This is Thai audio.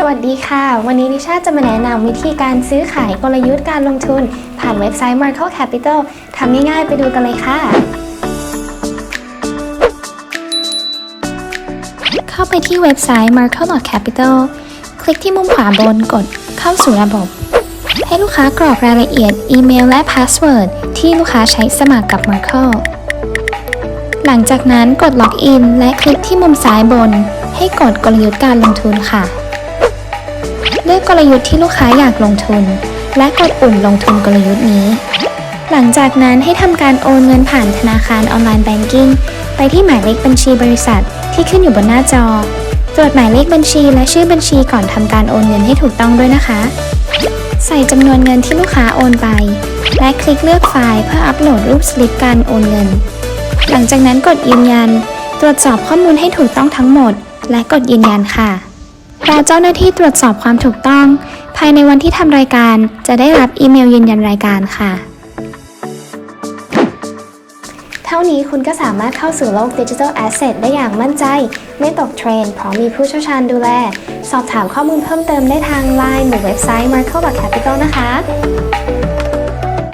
สวัสดีค่ะ วันนี้นิชาจะมาแนะนำวิธีการซื้อขายกลยุทธ์การลงทุน ผ่านเว็บไซต์ Marco Capital ทำง่ายๆไปดูกันเลยค่ะ เข้าไปที่เว็บไซต์ Marco Capital คลิกที่มุมขวาบนกดเข้าสู่ระบบ ให้ลูกค้ากรอกรายละเอียด อีเมลและพาสเวิร์ดที่ลูกค้าใช้สมัครกับ Marco หลังจากนั้นกดล็อกอินและคลิกที่มุมซ้ายบน ให้กดกลยุทธ์การลงทุนค่ะ เลือกกลยุทธ์ที่ลูกค้าอยากลงทุน และกดปุ่มลงทุนกลยุทธ์นี้ หลังจากนั้นให้ทำการโอนเงินผ่านธนาคารออนไลน์แบงกิ้งไปที่หมายเลขบัญชีบริษัทที่ขึ้นอยู่บนหน้าจอ ตรวจหมายเลขบัญชีและชื่อบัญชีก่อนทำการโอนเงินให้ถูกต้องด้วยนะคะ ใส่จำนวนเงินที่ลูกค้าโอนไป และคลิกเลือกไฟล์เพื่ออัปโหลดรูปสลิปการโอนเงิน หลังจากนั้นกดยืนยัน ตรวจสอบข้อมูลให้ถูกต้องทั้งหมด และกดยืนยันค่ะ รอเจ้าหน้าที่ตรวจสอบความถูกต้อง ภายในวันที่ทำรายการจะได้รับอีเมลยืนยันรายการค่ะ เท่านี้คุณก็สามารถเข้าสู่โลกดิจิทัลแอสเซทได้อย่างมั่นใจ ไม่ตกเทรนด์เพราะมีผู้เชี่ยวชาญดูแล สอบถามข้อมูลเพิ่มเติมได้ทาง Line หรือเว็บไซต์ Marco Capital นะคะ